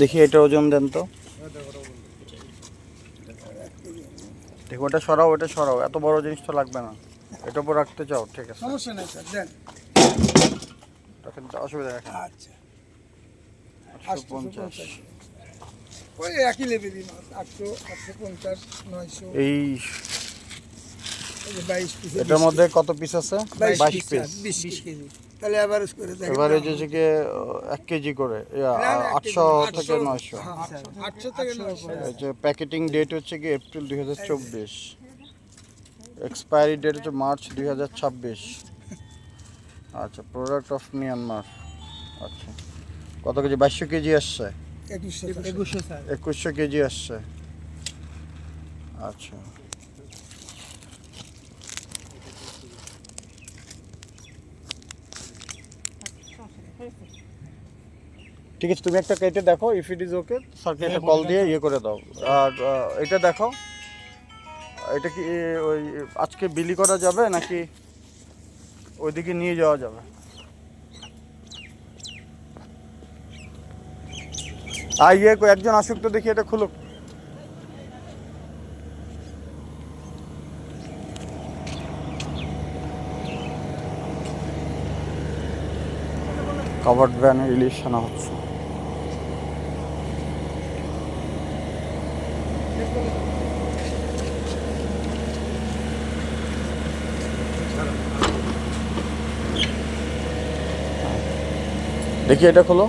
দেখি এটা ওজন দেন তো। দেখো ওটা সরাও ওটা সরাও। এত বড় জিনিস তো লাগবে না। এটা উপর রাখতে চাও ঠিক আছে। সমস্যা নাই স্যার দেন। অসুবিধা রাখেন আচ্ছা। ওই একই লেভেলই আটশো আটশো পঞ্চাশ নয়শো। এই এটার মধ্যে কত পিস আছে? বাইশ পিস বিশ কেজি। তাহলে অ্যাভারেজ করে এবারে যে যে এক কেজি করে আটশো থেকে নয়শো। হ্যাঁ, আটশো থেকে নয়শো। প্যাকেটিং ডেট হচ্ছে কি এপ্রিল দুই হাজার চব্বিশ। এক্সপায়ারি ডেট হচ্ছে মার্চ দুই হাজার ছাব্বিশ। আচ্ছা প্রোডাক্ট অফ মিয়ানমার আচ্ছা কত কেজি? বাইশশো কেজি আসছে। একুশশো কেজি আসছে। আচ্ছা। ঠিক আছে তুমি একটা কেটে দেখো ইফ ইট ইজ ওকে স্যারকে একটা কল দিয়ে ইয়ে করে দাও। আর এটা দেখো এটা কি ওই আজকে বিলি করা যাবে নাকি ওইদিকে নিয়ে যাওয়া যাবে? আর ইয়ে একজন আসুক তো দেখি এটা খুলুক। কাভার্ড ভ্যানে ইলিশ আনা হচ্ছে। দেখি এটা খোলো।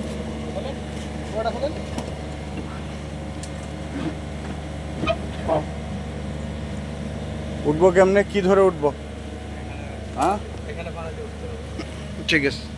উঠবো কেমনে? কি ধরে উঠবো? হ্যাঁ? ঠিক আছে।